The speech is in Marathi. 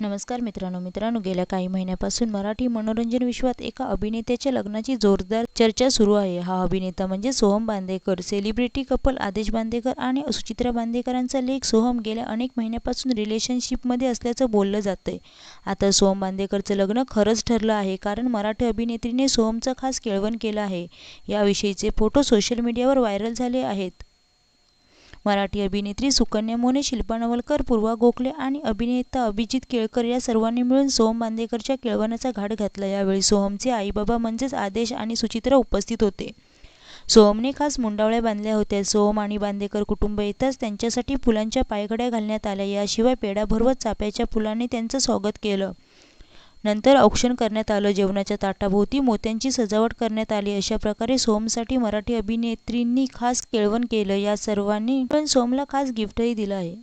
नमस्कार मित्रांनो मित्रांनो गेल्या काही महिन्यापासून मराठी मनोरंजन विश्वात एका अभिनेत्याच्या लग्नाची जोरदार चर्चा सुरू आहे. हा अभिनेता म्हणजे सोहम बांदेकर. सेलिब्रिटी कपल आदेश बांदेकर आणि सुचित्रा बांदेकरांचा लेख सोहम गेल्या अनेक महिन्यापासून रिलेशनशिपमध्ये असल्याचं बोललं जातंय. आता सोहम बांदेकरचं लग्न खरंच ठरलं आहे कारण मराठी अभिनेत्रीने सोहमचं खास केळवण केलं आहे. याविषयीचे फोटो सोशल मीडियावर व्हायरल झाले आहेत. मराठी अभिनेत्री सुकन्या मोने शिल्पा नवलकर पूर्वा गोखले आणि अभिनेता अभिजित केळकर या सर्वांनी मिळून सोहम बांदेकरच्या केळवणाचा घाट घातला. यावेळी सोहमचे आईबाबा म्हणजेच आदेश आणि सुचित्रा उपस्थित होते. सोहमने खास मुंडावळ्या बांधल्या होत्या. सोहम आणि बांदेकर कुटुंब येताच त्यांच्यासाठी फुलांच्या पायघड्या घालण्यात आल्या. याशिवाय पेढा भरवत चाफ्याच्या फुलांनी त्यांचं स्वागत केलं. नंतर औक्षण करण्यात आलं. जेवणाच्या ताटाभोवती मोत्यांची सजावट करण्यात आली. अशा प्रकारे सोमसाठी मराठी अभिनेत्रींनी खास केळवण केलं. या सर्वांनी पण सोमला खास गिफ्टही दिलं आहे.